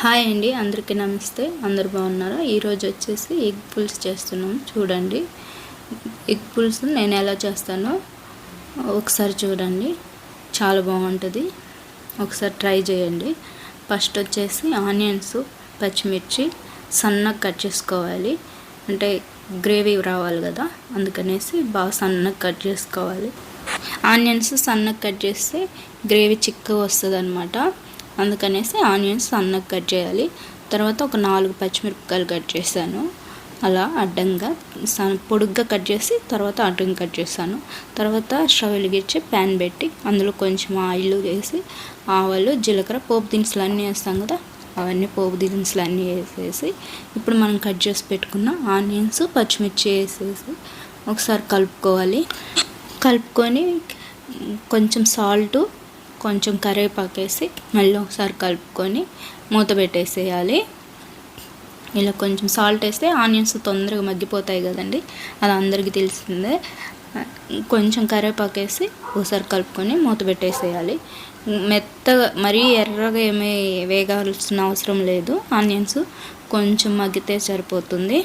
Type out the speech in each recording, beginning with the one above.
Hi అండి అందరికీ నమస్తే. అందరు బాగున్నారా? ఈరోజు వచ్చేసి ఎగ్ పుల్స్ చేస్తున్నాం. చూడండి. ఎగ్ పులుసు నేను ఎలా చేస్తానో ఒకసారి చూడండి. చాలా బాగుంటుంది. ఒకసారి ట్రై చేయండి. ఫస్ట్ వచ్చేసి ఆనియన్స్ పచ్చిమిర్చి సన్నగా కట్ చేసుకోవాలి. అంటే గ్రేవీ రావాలి కదా అందుకనేసి బాగా సన్నగా కట్ చేసుకోవాలి. ఆనియన్స్ సన్నగా కట్ చేస్తే గ్రేవీ చిక్కగా వస్తుంది అనమాట అందుకనేసి ఆనియన్స్ సన్నగా కట్ చేయాలి. తర్వాత ఒక నాలుగు పచ్చిమిరపకాయలు కట్ చేశాను. అలా అడ్డంగా పొడుగ్గా కట్ చేసి తర్వాత అడ్డంగా కట్ చేశాను. తర్వాత స్టవ్ వెలిగించి ప్యాన్ పెట్టి అందులో కొంచెం ఆయిల్ వేసి ఆవాలు జీలకర్ర పోపు దినుసులు అన్నీ వేస్తాం కదా అవన్నీ పోపు దినుసులు అన్నీ వేసేసి ఇప్పుడు మనం కట్ చేసి పెట్టుకున్న ఆనియన్స్ పచ్చిమిర్చి వేసేసి ఒకసారి కలుపుకోవాలి. కలుపుకొని కొంచెం సాల్టు కొంచెం కరివేపాకు వేసి మళ్ళీ ఒకసారి కలుపుకొని మూత పెట్టేసేయాలి. ఇలా కొంచెం సాల్ట్ వేస్తే ఆనియన్స్ తొందరగా మగ్గిపోతాయి కదండి అది అందరికీ తెలిసిందే. కొంచెం కరివేపాకు వేసి ఒకసారి కలుపుకొని మూత పెట్టేసేయాలి. మెత్తగా మరీ ఎర్రగా ఏమీ వేగాల్సిన అవసరం లేదు. ఆనియన్స్ కొంచెం మగ్గితే సరిపోతుంది.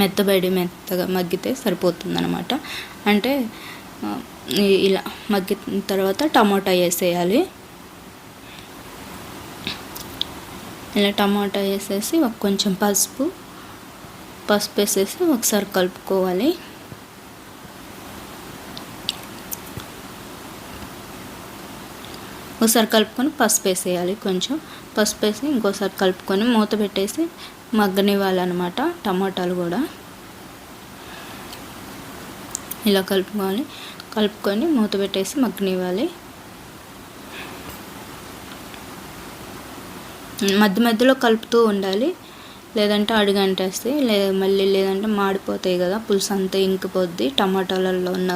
మెత్తబడి మెత్తగా మగ్గితే సరిపోతుంది అనమాట అంటే ఇలా మగ్గిన తర్వాత టమాటా వేసేయాలి. ఇలా టమాటా వేసేసి ఒక కొంచెం పసుపు పసుపు వేసేసి ఒకసారి కలుపుకోవాలి. ఒకసారి కలుపుకొని పసుపు వేసేయాలి కొంచెం. పసుపు వేసి ఇంకోసారి కలుపుకొని మూత పెట్టేసి మగ్గనివ్వాలన్నమాట టమాటాలు కూడా. ఇలా కలుపుకోవాలి. కలుపుకొని మూత పెట్టేసి మగ్గనివ్వాలి. మధ్య మధ్యలో కలుపుతూ ఉండాలి. లేదంటే అడుగంటేస్తే లేదా మళ్ళీ లేదంటే మాడిపోతాయి కదా పులుసు అంతా ఇంకిపోద్ది. టమాటాలలో ఉన్న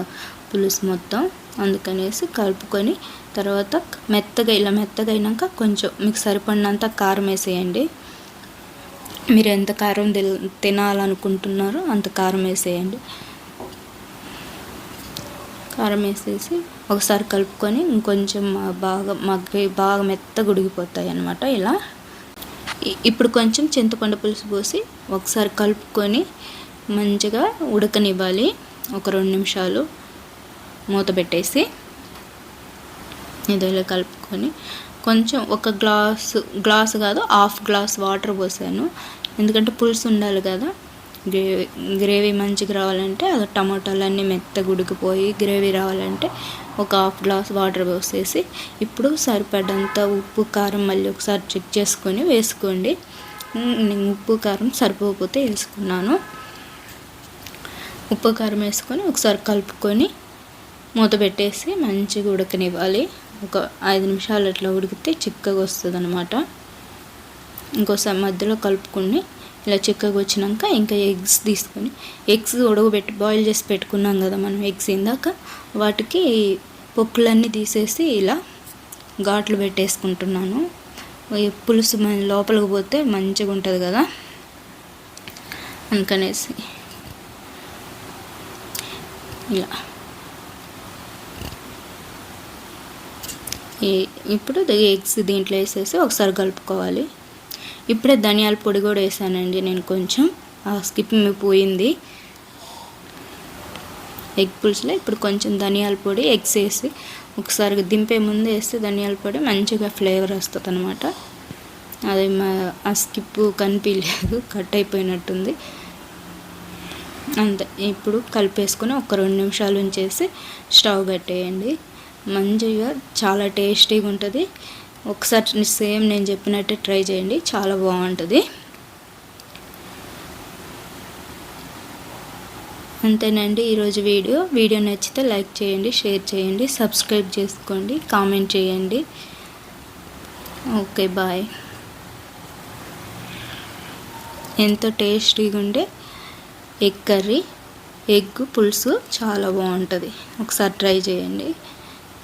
పులుసు మొత్తం. అందుకనేసి కలుపుకొని తర్వాత మెత్తగా ఇలా మెత్తగా అయినాక కొంచెం మీకు సరిపడినంత కారం వేసేయండి. మీరు ఎంత కారం తినాలనుకుంటున్నారో అంత కారం వేసేయండి. కారం వేసేసి ఒకసారి కలుపుకొని ఇంకొంచెం బాగా మగ్గి బాగా మెత్తగా ఉడికిపోతాయి అన్నమాట ఇలా. ఇప్పుడు కొంచెం చింతపండు పులుసు పోసి ఒకసారి కలుపుకొని మంచిగా ఉడకనివ్వాలి. ఒక రెండు నిమిషాలు మూత పెట్టేసి ఇదిలో కలుపుకొని కొంచెం ఒక గ్లాసు గ్లాసు కాదు హాఫ్ గ్లాస్ వాటర్ పోసాను. ఎందుకంటే పులుసు ఉండాలి కదా. గ్రేవీ గ్రేవీ మంచిగా రావాలంటే అది టమాటాలు అన్నీ మెత్తగా ఉడికిపోయి గ్రేవీ రావాలంటే ఒక హాఫ్ గ్లాస్ వాటర్ పోసేసి ఇప్పుడు సరిపడంత ఉప్పు కారం మళ్ళీ ఒకసారి చెక్ చేసుకొని వేసుకోండి. నేను ఉప్పు కారం సరిపోకపోతే వేసుకున్నాను. ఉప్పు కారం వేసుకొని ఒకసారి కలుపుకొని మూత పెట్టేసి మంచిగా ఉడకనివ్వాలి. ఒక ఐదు నిమిషాలు అట్లా ఉడికితే చిక్కగా వస్తుంది అనమాట ఇంకోసారి మధ్యలో కలుపుకొని ఇలా చిక్కగా వచ్చినాక ఇంకా ఎగ్స్ తీసుకొని ఎగ్స్ ఉడకబెట్టి బాయిల్ చేసి పెట్టుకున్నాం కదా మనం ఎగ్స్ ఇందాక. వాటికి పొక్కులన్నీ తీసేసి ఇలా ఘాట్లు పెట్టేసుకుంటున్నాను. పులుసు లోపలికి పోతే మంచిగా ఉంటుంది కదా. అందుకనేసి ఇలా. ఇప్పుడు ఎగ్స్ దీంట్లో వేసేసి ఒకసారి కలుపుకోవాలి. ఇప్పుడే ధనియాల పొడి కూడా వేసానండి నేను కొంచెం. ఆ స్కిప్ పోయింది. ఎగ్ పులుసులో ఇప్పుడు కొంచెం ధనియాల పొడి ఎగ్స్ వేసి ఒకసారి దింపే ముందు వేస్తే ధనియాల పొడి మంచిగా ఫ్లేవర్ వస్తుంది అనమాట అది మా ఆ స్కిప్ కనిపించలేదు కట్ అయిపోయినట్టుంది. అంతే ఇప్పుడు కలిపేసుకొని ఒక రెండు నిమిషాలు ఉంచేసి స్టవ్ కట్టేయండి. మంచిగా చాలా టేస్టీగా ఉంటుంది. ఒకసారి సేమ్ నేను చెప్పినట్టే ట్రై చేయండి. చాలా బాగుంటుంది. అంతేనండి ఈరోజు వీడియో. వీడియో నచ్చితే లైక్ చేయండి షేర్ చేయండి సబ్స్క్రైబ్ చేసుకోండి కామెంట్ చేయండి. Okay bye. ఎంతో టేస్టీగా ఉండే ఎగ్ కర్రీ ఎగ్ పులుసు చాలా బాగుంటుంది. ఒకసారి ట్రై చేయండి.